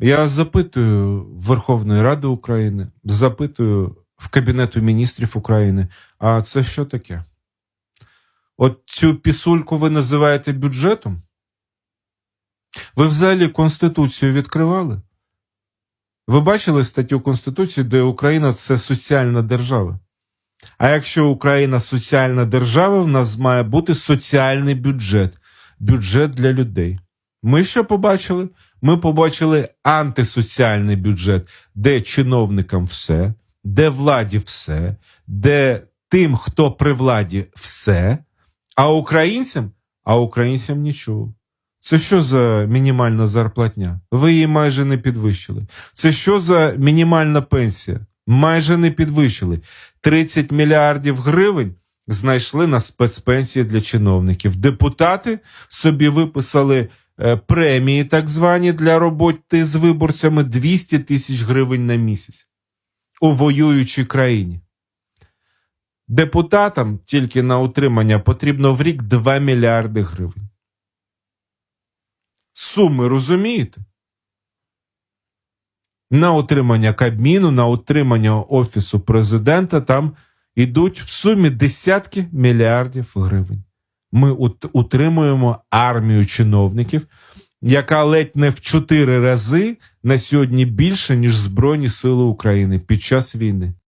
Я запитую Верховної Ради України, запитую в Кабінету міністрів України, а це що таке? От цю пісульку ви називаєте бюджетом? Ви взагалі Конституцію відкривали? Ви бачили статтю Конституції, де Україна це соціальна держава? А якщо Україна соціальна держава, в нас має бути соціальний бюджет, бюджет для людей. Ми що побачили? Ми побачили антисоціальний бюджет, де чиновникам все, де владі все, де тим, хто при владі, все, а українцям, а українцям нічого. Це що за мінімальна зарплатня? Ви її майже не підвищили. Це що за мінімальна пенсія? Майже не підвищили. 30 мільярдів гривень знайшли на спецпенсії для чиновників. Депутати собі виписали премії, так звані, для роботи з виборцями 200 тисяч гривень на місяць у воюючій країні. Депутатам тільки на утримання потрібно в рік 2 мільярди гривень. Суми розумієте? На утримання Кабміну, на утримання Офісу президента там йдуть в сумі десятки мільярдів гривень. Ми ут- утримуємо армію чиновників, яка ледь не в чотири рази на сьогодні більше, ніж Збройні Сили України під час війни.